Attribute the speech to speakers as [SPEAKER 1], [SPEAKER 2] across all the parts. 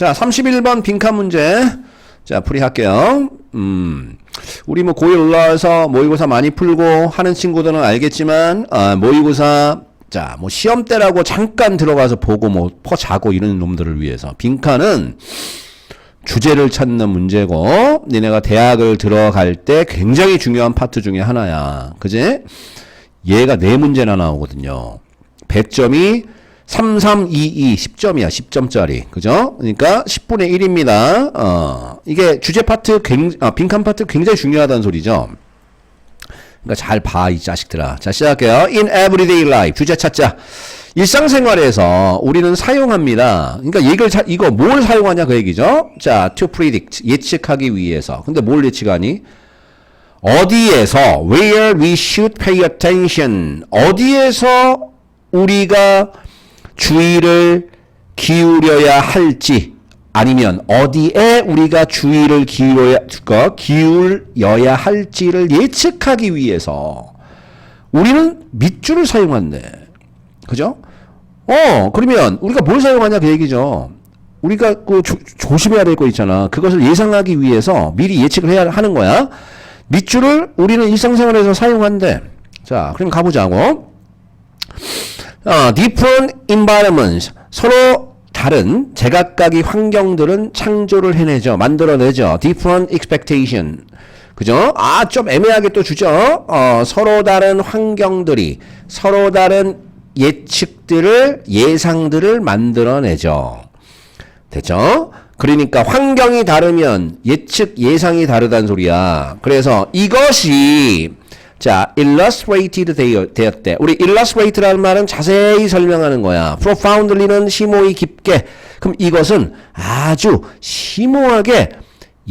[SPEAKER 1] 자, 31번 빈칸 문제. 자, 풀이할게요. 음, 우리 뭐 고1 올라와서 모의고사 많이 풀고 하는 친구들은 알겠지만, 아, 모의고사, 자, 뭐 시험 때라고 잠깐 들어가서 보고 뭐 퍼 자고 이런 놈들을 위해서. 빈칸은 주제를 찾는 문제고, 니네가 대학을 들어갈 때 굉장히 중요한 파트 중에 하나야. 그지? 얘가 네 문제나 나오거든요. 100점이 3322 10점이야. 10점짜리. 그죠? 그러니까 10분의 1입니다. 어, 이게 주제 파트 굉, 아, 빈칸 파트 굉장히 중요하다는 소리죠. 그러니까 잘 봐, 이 자식들아. 자, 시작할게요. In everyday life. 주제 찾자. 일상생활에서 우리는 사용합니다. 그러니까 이걸 자, 이거 뭘 사용하냐 그 얘기죠. 자, to predict. 예측하기 위해서. 근데 뭘 예측하니? 어디에서 where we should pay attention. 어디에서 우리가 주의를 기울여야 할지 아니면 어디에 우리가 주의를 기울여야, 그, 기울여야 할지를 예측하기 위해서 우리는 밑줄을 사용한대. 그죠? 어, 그러면 우리가 뭘 사용하냐 그 얘기죠. 우리가 그 조, 조심해야 될 거 있잖아. 그것을 예상하기 위해서 미리 예측을 해야 하는 거야. 밑줄을 우리는 일상생활에서 사용한대. 자, 그럼 가보자고. 어, different environments. 서로 다른 제각각의 환경들은 창조를 해내죠. 만들어내죠. different expectation. 그죠? 아, 좀 애매하게 또 주죠? 어, 서로 다른 환경들이, 서로 다른 예측들을, 예상들을 만들어내죠. 됐죠? 그러니까 환경이 다르면 예측, 예상이 다르다는 소리야. 그래서 이것이 자, illustrated 되었대. 우리 illustrate라는 말은 자세히 설명하는 거야. profoundly는 심오히 깊게. 그럼 이것은 아주 심오하게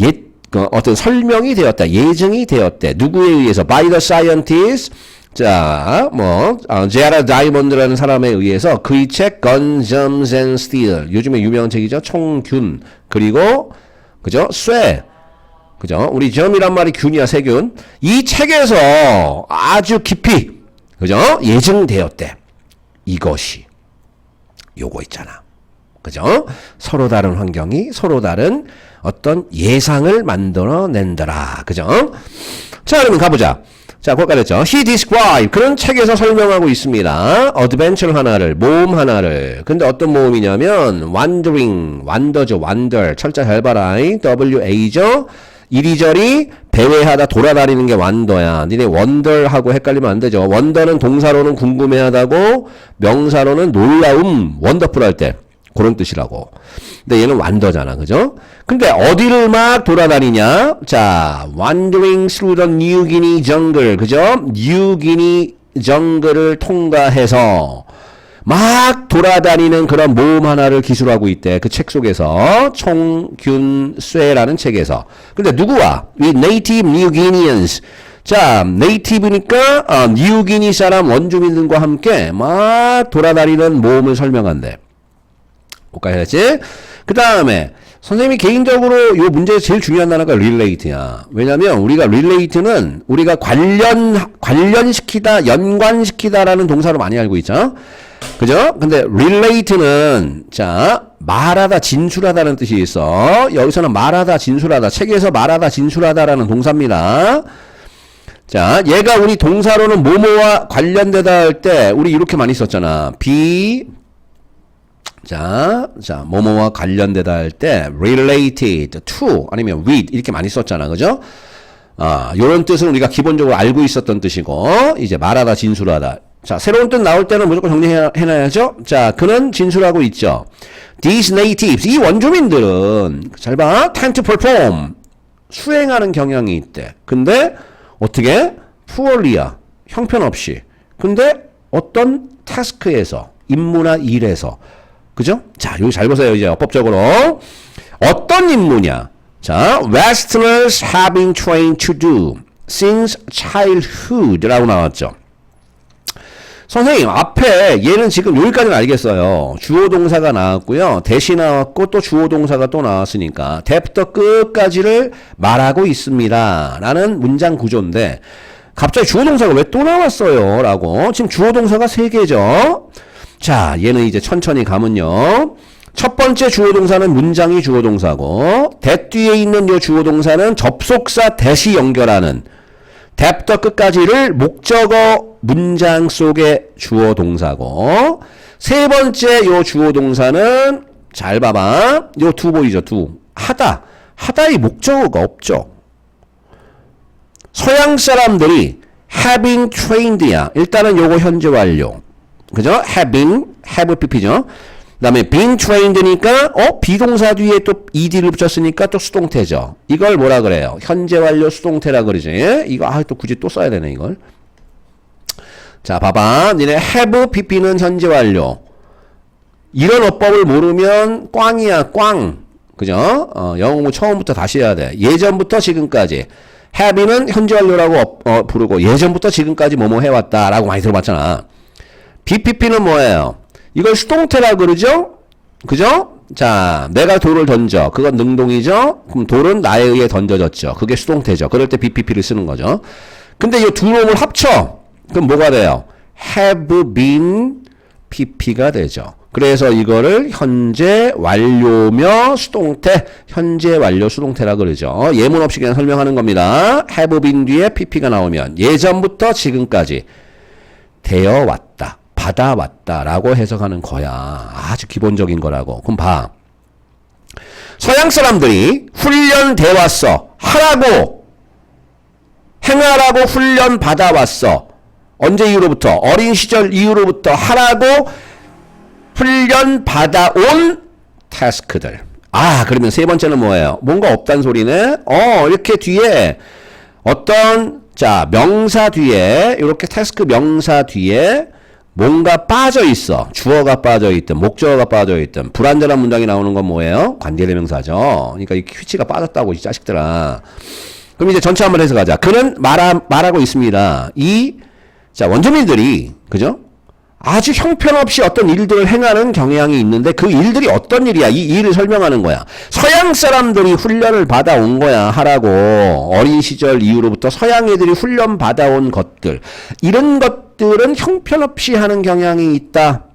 [SPEAKER 1] 예, 그 어떤 설명이 되었다. 예증이 되었대. 누구에 의해서? by the scientist. 자, 뭐, 어, 제아라 다이몬드라는 사람에 의해서 그의 책 Guns, Germs and Steel. 요즘에 유명한 책이죠. 총균. 그리고, 그죠? 쇠. 그죠? 우리 점이란 말이 균이야, 세균. 이 책에서 아주 깊이, 그죠? 예증되었대. 이것이. 요거 있잖아. 그죠? 서로 다른 환경이 서로 다른 어떤 예상을 만들어낸더라. 그죠? 자, 그러면 가보자. 자, 거기까지 했죠. He described. 그런 책에서 설명하고 있습니다. 어드벤처 하나를, 모험 하나를. 근데 어떤 모험이냐면, wandering, wander죠, wander. 철자 잘 봐라. W-A죠. 이리저리 배회하다 돌아다니는 게 완더야. 니네 원더하고 헷갈리면 안 되죠. 원더는 동사로는 궁금해하다고, 명사로는 놀라움, 원더풀 할 때. 그런 뜻이라고. 근데 얘는 완더잖아. 그죠? 근데 어디를 막 돌아다니냐? 자, wandering through the New Guinea jungle. 그죠? New Guinea jungle을 통과해서 막 돌아다니는 그런 모험 하나를 기술하고 있대. 그 책 속에서. 총균쇠라는 책에서. 근데 누구와? 이 New Guineans. 자, 네이티브니까 어, 뉴기니 사람 원주민들과 함께 막 돌아다니는 모험을 설명한대. 볼까 해야지. 그 다음에 선생님이 개인적으로 이 문제에서 제일 중요한 단어가 relate야. 왜냐면 우리가 relate는 우리가 관련 관련시키다, 연관시키다라는 동사로 많이 알고 있죠. 그죠? 근데 relate는 자 말하다, 진술하다는 뜻이 있어. 여기서는 말하다, 진술하다. 책에서 말하다, 진술하다라는 동사입니다. 자, 얘가 우리 동사로는 뭐뭐와 관련되다 할 때 우리 이렇게 많이 썼잖아. be 자, 자, 뭐뭐와 관련되다 할 때 related to 아니면 with 이렇게 많이 썼잖아. 그죠? 아, 요런 뜻은 우리가 기본적으로 알고 있었던 뜻이고 이제 말하다 진술하다. 자, 새로운 뜻 나올 때는 무조건 정리해 놔야죠. 자, 그는 진술하고 있죠. These natives 이 원주민들은 잘 봐. tend to perform 수행하는 경향이 있대. 근데 어떻게 poorly야. 형편없이. 근데 어떤 타스크에서 임무나 일에서 그죠? 자, 여기 잘 보세요. 이제 어법적으로. 어떤 임무냐? 자, Westerners have been trained to do since childhood라고 나왔죠. 선생님, 앞에 얘는 지금 여기까지는 알겠어요. 주어 동사가 나왔고요. 대시 나왔고 또 주어 동사가 또 나왔으니까 대부터 끝까지를 말하고 있습니다. 라는 문장 구조인데 갑자기 주어 동사가 왜 또 나왔어요? 라고. 지금 주어 동사가 세 개죠. 자, 얘는 이제 천천히 가면요. 첫 번째 주어 동사는 문장이 주어 동사고 that 뒤에 있는 요 주어 동사는 접속사 대시 연결하는 that부터 끝까지를 목적어 문장 속의 주어 동사고 세 번째 요 주어 동사는 잘 봐봐. 요 두 보이죠? 두. 하다. 하다의 목적어가 없죠. 서양 사람들이 having trained야. 일단은 요거 현재 완료. 그죠? having, have pp죠. 그 다음에 being trained니까 어 비동사 뒤에 또 ed를 붙였으니까 또 수동태죠. 이걸 뭐라 그래요? 현재 완료 수동태라 그러지. 이거 아 또 굳이 또 써야 되네 이걸. 자, 봐봐. 니네 have pp는 현재 완료. 이런 어법을 모르면 꽝이야, 꽝. 그죠? 어, 영어 처음부터 다시 해야 돼. 예전부터 지금까지. have는 현재 완료라고 어, 어, 부르고 예전부터 지금까지 뭐뭐 해왔다라고 많이 들어봤잖아. BPP는 뭐예요? 이걸 수동태라 그러죠? 그죠? 자, 내가 돌을 던져. 그건 능동이죠? 그럼 돌은 나에 의해 던져졌죠. 그게 수동태죠. 그럴 때 BPP를 쓰는 거죠. 근데 이 두 놈을 합쳐. 그럼 뭐가 돼요? have been PP가 되죠. 그래서 이거를 현재 완료며 수동태, 현재 완료 수동태라 그러죠. 예문 없이 그냥 설명하는 겁니다. have been 뒤에 PP가 나오면 예전부터 지금까지 되어 왔다. 받아왔다라고 해석하는 거야. 아주 기본적인 거라고. 그럼 봐. 서양 사람들이 훈련돼 왔어. 하라고. 행하라고 훈련 받아왔어. 언제 이후로부터? 어린 시절 이후로부터 하라고 훈련 받아온 타스크들. 아, 그러면 세 번째는 뭐예요? 뭔가 없단 소리네? 어, 이렇게 뒤에 어떤, 자, 명사 뒤에, 이렇게 타스크 명사 뒤에 뭔가 빠져 있어. 주어가 빠져 있든, 목적어가 빠져 있든, 불완전한 문장이 나오는 건 뭐예요? 관계대명사죠. 그러니까 이 퀴치가 빠졌다고, 이 자식들아. 그럼 이제 전체 한번 해석하자. 그는 말하, 말하고 있습니다. 이, 자, 원주민들이, 그죠? 아주 형편없이 어떤 일들을 행하는 경향이 있는데 그 일들이 어떤 일이야? 이 일을 설명하는 거야. 서양 사람들이 훈련을 받아온 거야. 하라고. 어린 시절 이후로부터 서양 애들이 훈련 받아온 것들. 이런 것 들은 형편없이 하는 경향이 있다.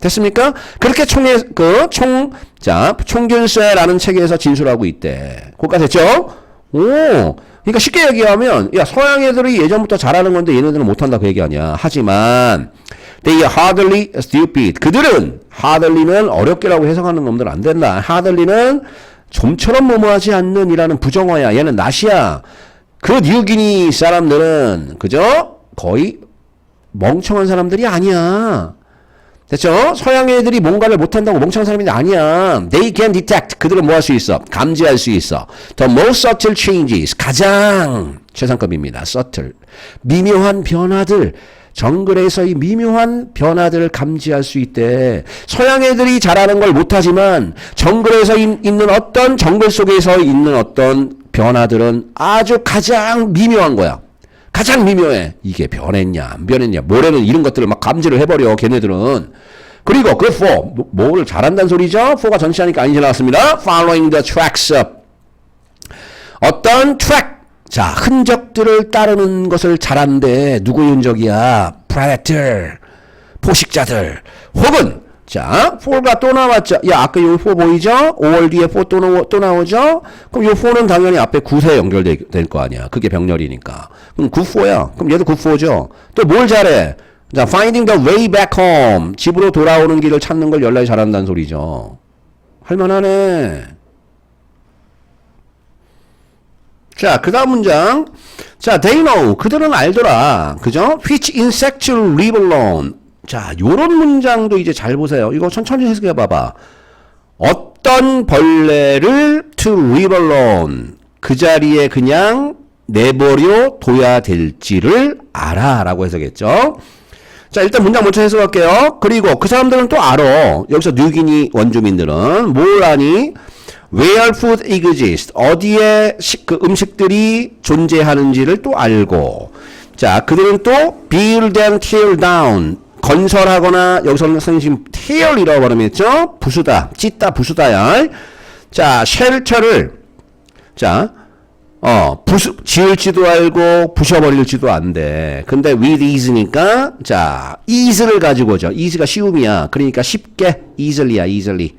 [SPEAKER 1] 됐습니까? 그렇게 총회, 그, 총, 자, 총균세라는 책에서 진술하고 있대. 고가 됐죠? 오! 그러니까 쉽게 얘기하면, 야, 서양 애들이 예전부터 잘하는 건데 얘네들은 못한다 그 얘기 아니야. 하지만, they are hardly stupid. 그들은, hardly는 어렵게라고 해석하는 놈들 안 된다. hardly는 좀처럼 뭐뭐하지 않는 이라는 부정어야. 얘는 낫이야. 그 뉴기니 사람들은, 그죠? 거의 멍청한 사람들이 아니야. 됐죠? 서양 애들이 뭔가를 못한다고 멍청한 사람이 아니야. They can detect. 그들은 뭐 할 수 있어? 감지할 수 있어. The most subtle changes. 가장 최상급입니다. subtle. 미묘한 변화들. 정글에서의 미묘한 변화들을 감지할 수 있대. 서양 애들이 잘하는 걸 못하지만 정글에서 있- 있는 어떤 정글 속에서 있는 어떤 변화들은 아주 가장 미묘한 거야. 가장 미묘해. 이게 변했냐, 안 변했냐. 모래는 이런 것들을 막 감지를 해버려, 걔네들은. 그리고 그 for, 뭐- 뭐를 잘한다는 소리죠? for가 전치하니까 아니지 나왔습니다. following the tracks up. 어떤 track, 자, 흔적들을 따르는 것을 잘한대. 누구의 흔적이야? predator, 포식자들. 혹은, 자, for가 또 나왔죠. 야, 아까 요 for 보이죠? 5월 뒤에 for 또, 나오, 또 나오죠? 그럼 요 for는 당연히 앞에 굿에 연결될 거 아니야. 그게 병렬이니까. 그럼 good for야. 그럼 얘도 good for죠. 또 뭘 잘해? 자, finding the way back home. 집으로 돌아오는 길을 찾는 걸 연락이 잘한다는 소리죠. 할만하네. 자, 그 다음 문장. 자, they know. 그들은 알더라. 그죠? which insect live alone. 자, 요런 문장도 이제 잘 보세요. 이거 천천히 해석해 봐봐. 어떤 벌레를 to live alone. 그 자리에 그냥 내버려 둬야 될지를 알아. 라고 해석했죠. 자, 일단 문장 먼저 해석할게요. 그리고 그 사람들은 또 알아. 여기서 뉴기니 원주민들은 뭘 아니? Where food exists. 어디에 식, 그 음식들이 존재하는지를 또 알고. 자, 그들은 또 build and tear down. 건설하거나 여기서는 선생님 tear이라고 발음했죠? 부수다, 찢다, 부수다야. 자, shelter를 자 어, 부수, 지을지도 알고 부셔버릴지도 안 돼. 근데 with ease니까, 자, ease를 가지고죠. ease가 쉬움이야. 그러니까 쉽게, easily야, easily.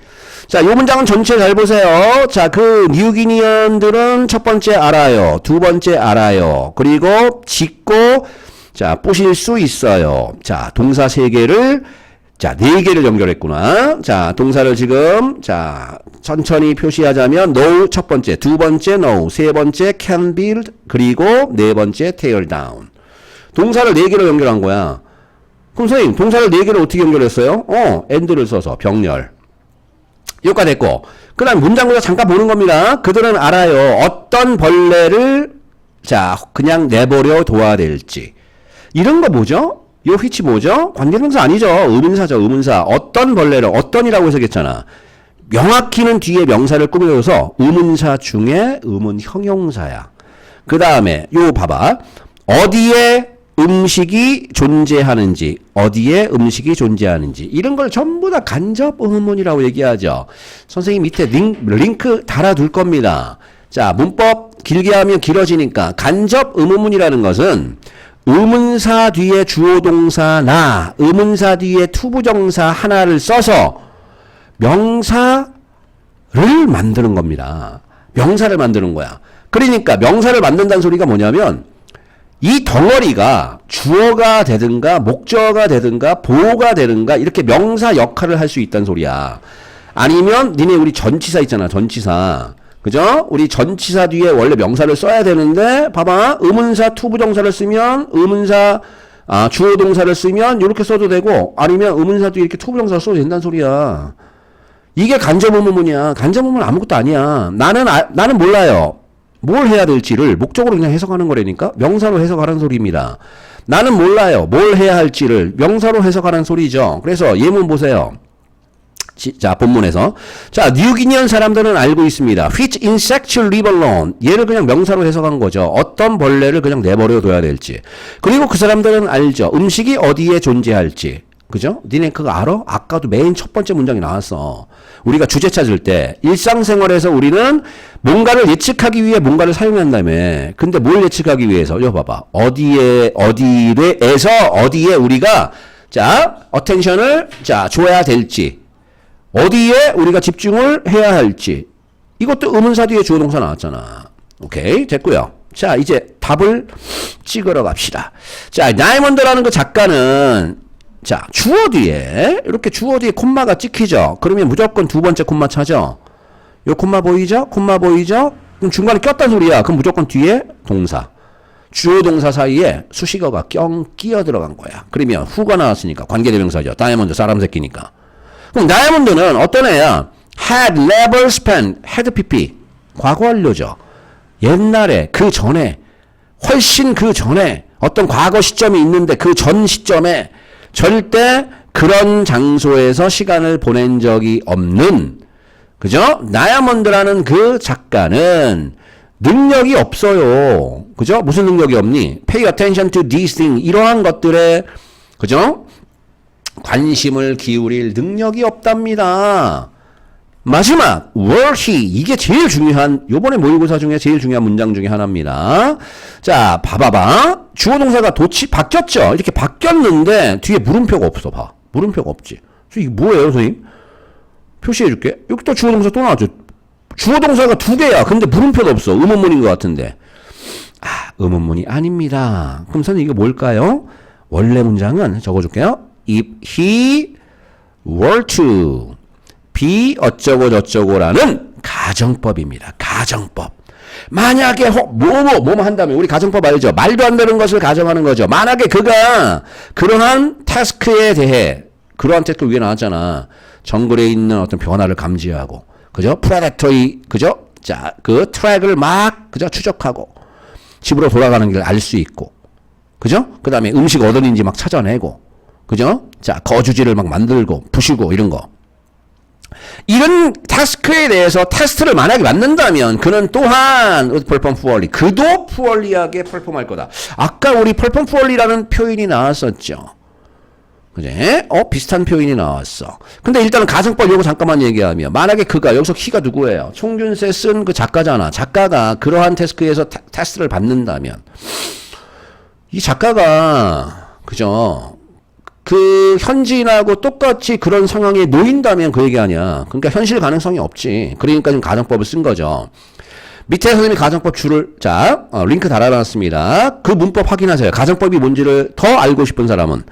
[SPEAKER 1] 자, 요 문장은 전체 잘 보세요. 자, 그 뉴기니언들은 첫 번째 알아요. 두 번째 알아요. 그리고 짓고, 자, 부실 수 있어요. 자, 동사 세 개를 자, 네 개를 연결했구나. 자, 동사를 지금, 자, 천천히 표시하자면, no 첫 번째, 두 번째 no, 세 번째 can build, 그리고 네 번째 tear down. 동사를 네 개로 연결한 거야. 그럼 선생님, 동사를 네 개를 어떻게 연결했어요? 어, and를 써서 병렬. 여기까지 됐고. 그 다음 문장구조 잠깐 보는 겁니다. 그들은 알아요. 어떤 벌레를, 자, 그냥 내버려 둬야 될지. 이런 거 뭐죠? 요 which 뭐죠? 관계명사 아니죠. 의문사죠. 의문사. 어떤 벌레를 어떤이라고 해석했잖아. 명확히는 뒤에 명사를 꾸며줘서 의문사 중에 의문 형용사야. 그 다음에 요 봐봐. 어디에 음식이 존재하는지, 어디에 음식이 존재하는지 이런 걸 전부 다 간접 의문이라고 얘기하죠. 선생님 밑에 링, 링크 달아둘 겁니다. 자, 문법 길게 하면 길어지니까 간접 의문문이라는 것은 의문사 뒤에 주어 동사 나 의문사 뒤에 투부정사 하나를 써서 명사를 만드는 겁니다. 명사를 만드는 거야. 그러니까 명사를 만든다는 소리가 뭐냐면 이 덩어리가 주어가 되든가 목적어가 되든가 보호가 되든가 이렇게 명사 역할을 할 수 있다는 소리야. 아니면 니네 우리 전치사 있잖아. 전치사. 그죠? 우리 전치사 뒤에 원래 명사를 써야 되는데 봐봐. 의문사 투부정사를 쓰면 의문사 아, 주어 동사를 쓰면 이렇게 써도 되고 아니면 의문사 뒤에 이렇게 투부정사를 써도 된다는 소리야. 이게 간접 의문문이야. 간접 의문은 아무것도 아니야. 나는 아, 나는 몰라요. 뭘 해야 될지를 목적으로 그냥 해석하는 거라니까 명사로 해석하라는 소리입니다. 나는 몰라요. 뭘 해야 할지를 명사로 해석하라는 소리죠. 그래서 예문 보세요. 지- 자, 본문에서. 자, 뉴기니언 사람들은 알고 있습니다. which insect should leave alone. 얘를 그냥 명사로 해석한 거죠. 어떤 벌레를 그냥 내버려 둬야 될지. 그리고 그 사람들은 알죠. 음식이 어디에 존재할지. 그죠? 니네 그거 알아? 아까도 맨첫 번째 문장이 나왔어. 우리가 주제 찾을 때 일상생활에서 우리는 뭔가를 예측하기 위해 뭔가를 사용한다며. 근데 뭘 예측하기 위해서? 여 봐봐. 어디에 어디에서 어디에 우리가 자, 어텐션을 자, 줘야 될지. 어디에 우리가 집중을 해야 할지. 이것도 의문사 뒤에 주어 동사 나왔잖아. 오케이. 됐고요. 자, 이제 답을 찍으러 갑시다. 자, 나이먼드라는 그 작가는 자, 주어 뒤에 이렇게 주어 뒤에 콤마가 찍히죠. 그러면 무조건 두 번째 콤마 차죠. 요 콤마 보이죠? 콤마 보이죠? 그럼 중간에 꼈단 소리야. 그럼 무조건 뒤에 동사. 주어 동사 사이에 수식어가 껴 끼어 들어간 거야. 그러면 후가 나왔으니까 관계대명사죠. 다이아몬드 사람 새끼니까. 그럼 다이아몬드는 어떤 애야? had never spent had pp 과거 완료죠. 옛날에 그 전에 훨씬 그 전에 어떤 과거 시점이 있는데 그 전 시점에 절대 그런 장소에서 시간을 보낸 적이 없는 그죠? 나야몬드라는 그 작가는 능력이 없어요. 그죠? 무슨 능력이 없니? Pay attention to these things. 이러한 것들에 그죠? 관심을 기울일 능력이 없답니다. 마지막 were he 이게 제일 중요한 요번에 모의고사 중에 제일 중요한 문장 중에 하나입니다. 자, 봐봐봐. 주어 동사가 도치 바뀌었죠. 이렇게 바뀌었는데 뒤에 물음표가 없어 봐. 물음표가 없지. 저 이게 뭐예요, 선생님? 표시해 줄게. 여기 또 주어 동사 또 나왔죠. 주어 동사가 두 개야. 근데 물음표도 없어. 의문문인 것 같은데. 아, 의문문이 아닙니다. 그럼 선생님 이게 뭘까요? 원래 문장은 적어 줄게요. If he were to be 어쩌고 저쩌고라는 가정법입니다. 가정법. 만약에 허, 뭐뭐 뭐뭐 한다면 우리 가정법 알죠? 말도 안 되는 것을 가정하는 거죠. 만약에 그가 그러한 태스크에 대해 그러한 태스크 위에 나왔잖아. 정글에 있는 어떤 변화를 감지하고 그죠? 프레데터리 그죠? 자, 그 트랙을 막 그죠? 추적하고 집으로 돌아가는 길알수 있고 그죠? 그 다음에 음식 어디인지 막 찾아내고 그죠? 자, 거주지를 막 만들고 부시고 이런 거. 이런 타스크에 대해서 테스트를 만약에 맞는다면 그는 또한 펄펌 푸얼리 그도 푸얼리하게 펄펌할 거다. 아까 우리 펄펌 푸얼리라는 표현이 나왔었죠. 그지? 어, 비슷한 표현이 나왔어. 근데 일단은 가정법 요거 잠깐만 얘기하면, 만약에 그가, 여기서 키가 누구예요? 총준세 쓴 그 작가잖아. 작가가 그러한 태스크에서 테, 테스트를 받는다면, 이 작가가, 그죠? 그 현지인하고 똑같이 그런 상황에 놓인다면 그 얘기 아니야. 그러니까 현실 가능성이 없지. 그러니까 지금 가정법을 쓴 거죠. 밑에 선생님이 가정법 줄을 자 어, 링크 달아놨습니다. 그 문법 확인하세요. 가정법이 뭔지를 더 알고 싶은 사람은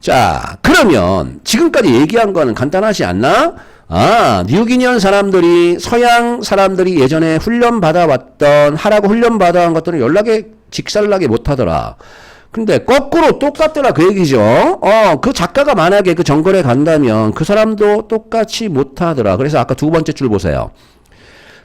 [SPEAKER 1] 자 그러면 지금까지 얘기한 거는 간단하지 않나? 아 뉴기니언 사람들이 서양 사람들이 예전에 훈련 받아왔던 하라고 훈련 받아온 것들은 연락에 직살나게 못하더라. 근데 거꾸로 똑같더라 그 얘기죠. 어, 그 작가가 만약에 그 정글에 간다면 그 사람도 똑같이 못하더라. 그래서 아까 두 번째 줄 보세요.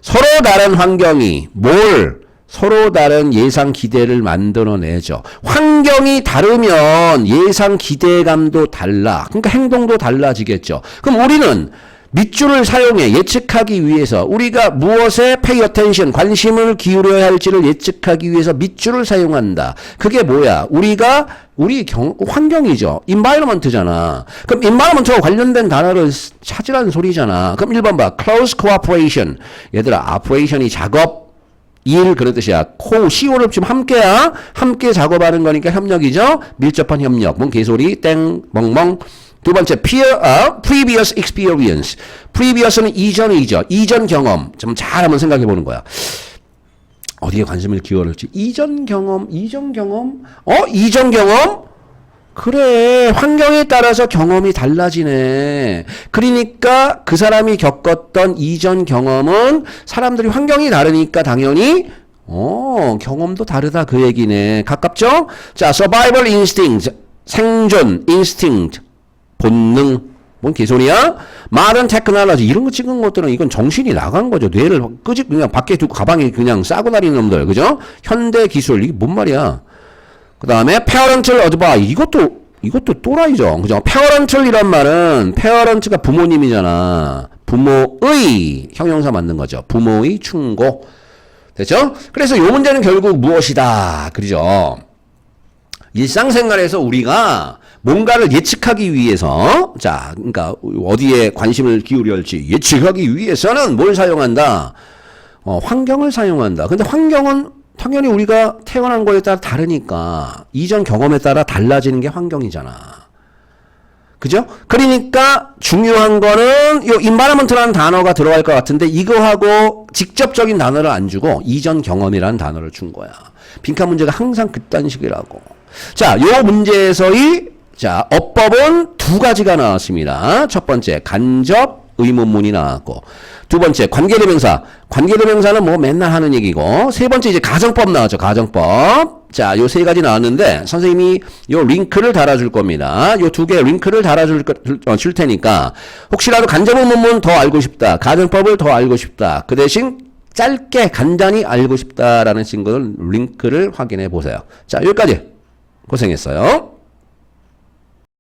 [SPEAKER 1] 서로 다른 환경이 뭘 서로 다른 예상 기대를 만들어내죠. 환경이 다르면 예상 기대감도 달라. 그러니까 행동도 달라지겠죠. 그럼 우리는 밑줄을 사용해 예측하기 위해서 우리가 무엇에 pay attention 관심을 기울여야 할지를 예측하기 위해서 밑줄을 사용한다. 그게 뭐야? 우리가 우리 경, 환경이죠. environment잖아. 그럼 environment와 관련된 단어를 찾으라는 소리잖아. 그럼 1번 봐. close cooperation. 얘들아, operation이 작업, 일 그런 뜻이야. 코, CO를 지금 함께야. 함께 작업하는 거니까 협력이죠. 밀접한 협력. 뭔 개소리, 땡, 멍멍. 두 번째, peer, 어, previous experience. previous는 이전이죠. 이전 경험. 좀 잘 한번 생각해 보는 거야. 어디에 관심을 기울일지. 이전 경험, 이전 경험? 어? 이전 경험? 그래. 환경에 따라서 경험이 달라지네. 그러니까 그 사람이 겪었던 이전 경험은 사람들이 환경이 다르니까 당연히 어, 경험도 다르다 그 얘기네. 가깝죠? 자, survival instinct. 생존, instinct. 본능. 뭔 개소리야? modern technology. 이런 거 찍은 것들은 이건 정신이 나간 거죠. 뇌를 끄집, 그냥 밖에 두고 가방에 그냥 싸고 다니는 놈들. 그죠? 현대 기술. 이게 뭔 말이야? 그 다음에 parental advice. 이것도, 이것도 또라이죠. 그죠? parental 이란 말은, parent가 부모님이잖아. 부모의 형용사 맞는 거죠. 부모의 충고. 됐죠? 그래서 요 문제는 결국 무엇이다. 그죠? 일상생활에서 우리가 뭔가를 예측하기 위해서 자 그러니까 어디에 관심을 기울여야 할지 예측하기 위해서는 뭘 사용한다 어, 환경을 사용한다 근데 환경은 당연히 우리가 태어난 거에 따라 다르니까 이전 경험에 따라 달라지는 게 환경이잖아 그죠? 그러니까 중요한 거는 요 인바라먼트라는 단어가 들어갈 것 같은데 이거하고 직접적인 단어를 안 주고 이전 경험이라는 단어를 준 거야. 빈칸 문제가 항상 그딴 식이라고. 자, 요 문제에서의 자, 어법은 두 가지가 나왔습니다. 첫 번째 간접 의문문이 나왔고 두 번째 관계대명사. 관계대명사는 뭐 맨날 하는 얘기고 세 번째 이제 가정법 나왔죠. 가정법. 자, 요 세 가지 나왔는데 선생님이 요 링크를 달아줄 겁니다. 요 두개 링크를 달아줄 어, 줄 테니까 혹시라도 간접 의문문 더 알고 싶다. 가정법을 더 알고 싶다. 그 대신 짧게 간단히 알고 싶다라는 친구는 링크를 확인해 보세요. 자, 여기까지 고생했어요.